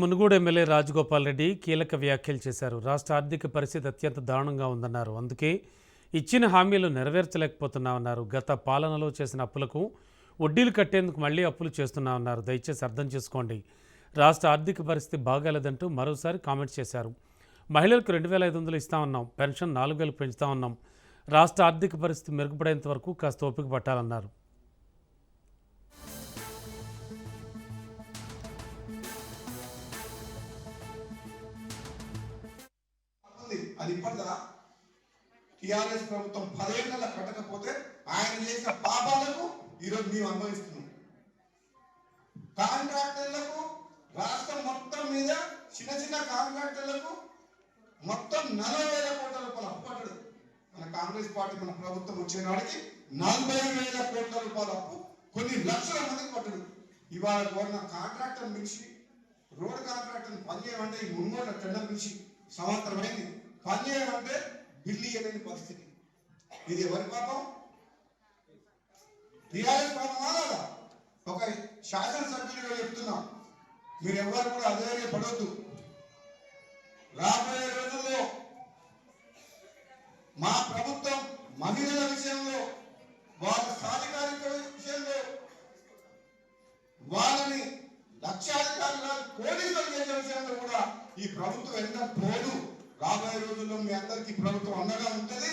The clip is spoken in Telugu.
మునుగోడు ఎమ్మెల్యే రాజగోపాల్ రెడ్డి కీలక వ్యాఖ్యలు చేశారు. రాష్ట్ర ఆర్థిక పరిస్థితి అత్యంత దారుణంగా ఉందన్నారు. అందుకే ఇచ్చిన హామీలు నెరవేర్చలేకపోతున్నామన్నారు. గత పాలనలో చేసిన అప్పులకు వడ్డీలు కట్టేందుకు మళ్ళీ అప్పులు చేస్తున్నామన్నారు. దయచేసి అర్థం చేసుకోండి. రాష్ట్ర ఆర్థిక పరిస్థితి బాగాలేదంటూ మరోసారి కామెంట్స్ చేశారు. మహిళలకు రెండు వేల ఐదు వందలు ఇస్తామన్నాం. పెన్షన్ నాలుగు వేలు పెంచుతామన్నాం. రాష్ట్ర ఆర్థిక పరిస్థితి మెరుగుపడేంత వరకు కాస్త ఓపిక పట్టాలన్నారు. అది ఇప్పటిదా? టిఆర్ఎస్ ప్రభుత్వం పదేళ్ళ కట్టకపోతే ఆయన చేసిన పాపాలకు ఈరోజు మేము అనుభవిస్తున్నాం. కాంట్రాక్టర్లకు రాష్ట్రం మొత్తం మీద చిన్న చిన్న కాంట్రాక్టర్లకు మొత్తం నలభై వేల కోట్ల రూపాయలు అప్పు మన కాంగ్రెస్ పార్టీ మన ప్రభుత్వం వచ్చిన వాడికి నలభై వేల కోట్ల రూపాయల అప్పు కొన్ని లక్షల మందికి పట్టడు ఇవాళ కోరిన కాంట్రాక్టర్ మించి రోడ్ కాంట్రాక్టర్ పని చేయమంటే ఈ మున్గోట టెండర్ మించి సంవత్సరమైంది పని చేయమంటే బిల్లు ఇవ్వలేని పరిస్థితి. ఇది ఎవరి పాపం? టీఆర్ఎస్ పాపమా అలాగా ఒక శాసనసభ్యులుగా చెప్తున్నాం. మీరు ఎవరు కూడా అదే పడవద్దు రాబోయే రోజుల్లో మా ప్రభుత్వం మహిళల విషయంలో వాళ్ళ సాధికారిక విషయంలో వాళ్ళని లక్షాధికారులు పోలీసులు చేసే విషయంలో కూడా ఈ ప్రభుత్వం ఎంత పోదు. రాబోయే రోజుల్లో మీ అందరికీ ప్రభుత్వం అండగా ఉంటుంది.